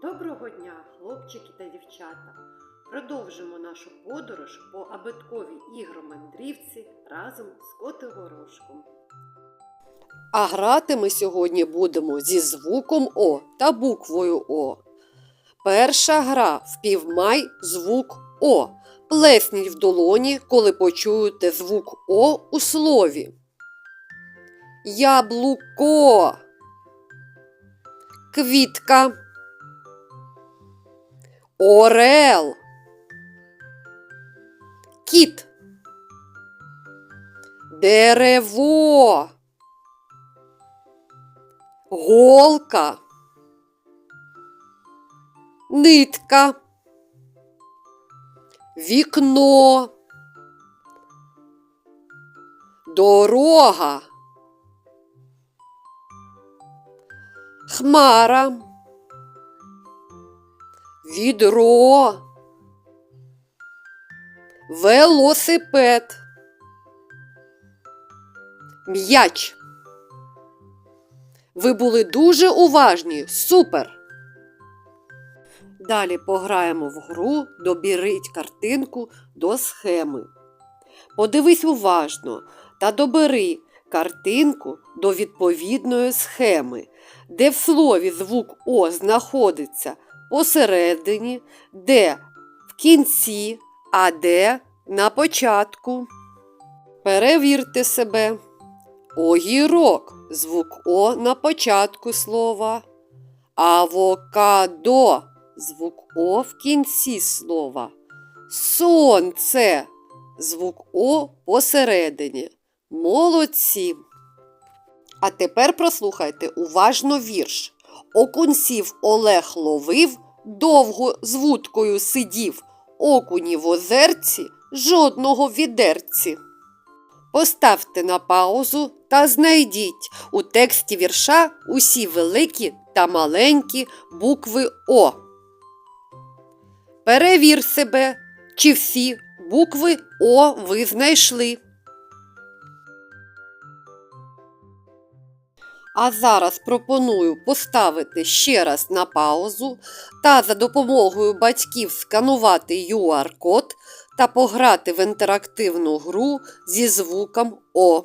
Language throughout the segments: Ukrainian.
Доброго дня, хлопчики та дівчата! Продовжимо нашу подорож по абитковій ігромандрівці разом з Котигорошком. А грати ми сьогодні будемо зі звуком О та буквою О. Перша гра впівмай звук О. Плесніть в долоні, коли почуєте звук О у слові. Яблуко. Квітка. Орел. Кіт. Дерево. Голка. Нитка. Вікно. Дорога. Хмара. Відро. Велосипед. М'яч. Ви були дуже уважні. Супер! Далі пограємо в гру Добірить картинку до схеми. Подивись уважно та добери картинку до відповідної схеми, де в слові звук О знаходиться посередині, де в кінці, а де на початку. Перевірте себе. Огірок звук О на початку слова. Авокадо звук О в кінці слова. Сонце звук О посередині. Молодці. А тепер прослухайте уважно вірш. Окунців Олег ловив, довго з вудкою сидів, окуні в озерці, жодного відерці. Поставте на паузу та знайдіть у тексті вірша усі великі та маленькі букви О. Перевір себе, чи всі букви О ви знайшли. А зараз пропоную поставити ще раз на паузу та за допомогою батьків сканувати QR-код та пограти в інтерактивну гру зі звуком О.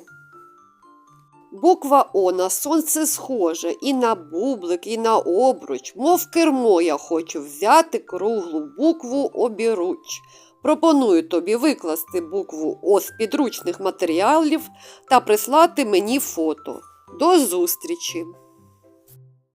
Буква О на сонце схожа і на бублик, і на обруч, мов кермо я хочу взяти круглу букву обіруч. Пропоную тобі викласти букву О з підручних матеріалів та прислати мені фото. До зустрічі!